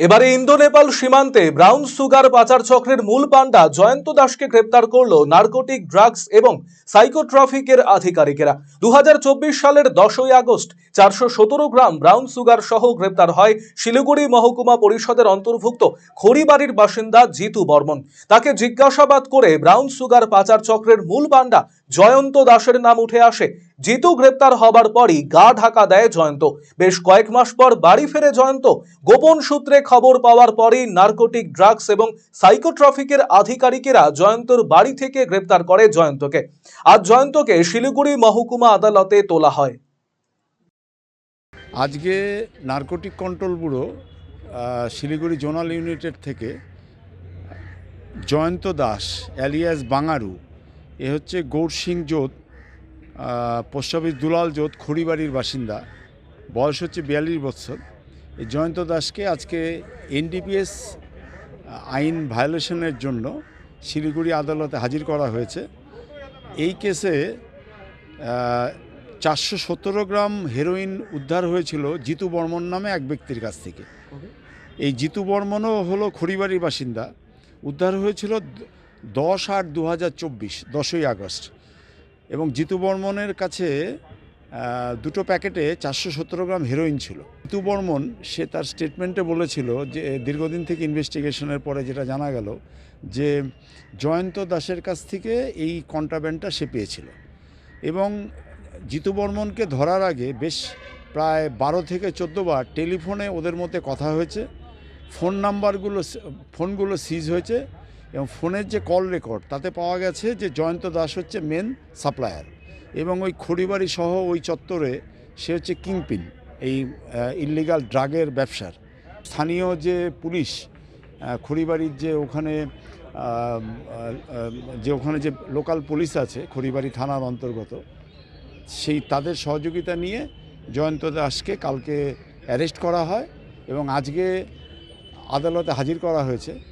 এবারে ইন্দো নেপাল সীমান্তে brown sugar পাচার চক্রের মূল পান্ডা জয়ন্ত দাসকে গ্রেপ্তার করল নার্কোটিক ড্রাগস এবং সাইকোট্রফিকের আধিকারিকেরা। দু হাজার চব্বিশ সালের দশই আগস্ট চারশো সতেরো গ্রাম ব্রাউন সুগার সহ গ্রেপ্তার হয় শিলিগুড়ি মহকুমা পরিষদের অন্তর্ভুক্ত খড়িবাড়ির বাসিন্দা জিতু বর্মন। তাকে জিজ্ঞাসাবাদ করে ব্রাউন সুগার পাচার চক্রের মূল পান্ডা জয়ন্ত দাসের নাম উঠে আসে। জিতু গ্রেপ্তার হবার পরই গা ঢাকা দেয় জয়ন্ত। বেশ কয়েক মাস পর বাড়ি ফেরে জয়ন্ত। গোপন সূত্রে খবর পাওয়ার পরই নার্কোটিক, ড্রাগস এবং সাইকোট্রফিকের আধিকারিকেরা জয়ন্তর বাড়ি থেকে গ্রেপ্তার করে জয়ন্তকে। আজ জয়ন্তকে শিলিগুড়ি মহকুমা আদালতে তোলা হয়। আজকে narcotic control bureau Siliguri zonal ইউনিটের থেকে জয়ন্ত দাস অ্যালিয়াস বাঙারু, এ হচ্ছে গৌর সিং জোত পোস্ট অফিস দুলাল জোত, খড়িবাড়ির বাসিন্দা, বয়স হচ্ছে বিয়াল্লিশ বছর। এই জয়ন্ত দাসকে আজকে এনডিপিএস আইন ভায়োলেশনের জন্য শিলিগুড়ি আদালতে হাজির করা হয়েছে। এই কেসে চারশো সতেরো গ্রাম হেরোইন উদ্ধার হয়েছিল জিতু বর্মন নামে এক ব্যক্তির কাছ থেকে। এই জিতু বর্মনও হলো খড়িবাড়ির বাসিন্দা। উদ্ধার হয়েছিল দশ আট দু হাজার চব্বিশ দশই আগস্ট। এবং জিতু বর্মনের কাছে দুটো প্যাকেটে চারশো সতেরো গ্রাম হেরোইন ছিল। জিতু বর্মন সে তার স্টেটমেন্টে বলেছিল যে দীর্ঘদিন থেকে ইনভেস্টিগেশনের পরে যেটা জানা গেল যে জয়ন্ত দাসের কাছ থেকে এই কন্ট্রাব্যান্ডটা সে পেয়েছিল। এবং জিতু বর্মনকে ধরার আগে বেশ প্রায় বারো থেকে বার টেলিফোনে ওদের মধ্যে কথা হয়েছে। ফোন নাম্বারগুলো ফোনগুলো সিজ হয়েছে এবং ফোনের যে কল রেকর্ড, তাতে পাওয়া গেছে যে জয়ন্ত দাস হচ্ছে মেন সাপ্লায়ার এবং ওই খড়িবাড়ি সহ ওই চত্বরে সে হচ্ছে কিংপিন, এই ইল্লিগাল ড্রাগের ব্যবসার। স্থানীয় যে পুলিশ খড়িবাড়ির যে ওখানে যে ওখানে যে লোকাল পুলিশ আছে, খড়িবাড়ি থানার অন্তর্গত সেই তাদের সহযোগিতা নিয়ে জয়ন্ত দাসকে কালকে অ্যারেস্ট করা হয় এবং আজকে আদালতে হাজির করা হয়েছে।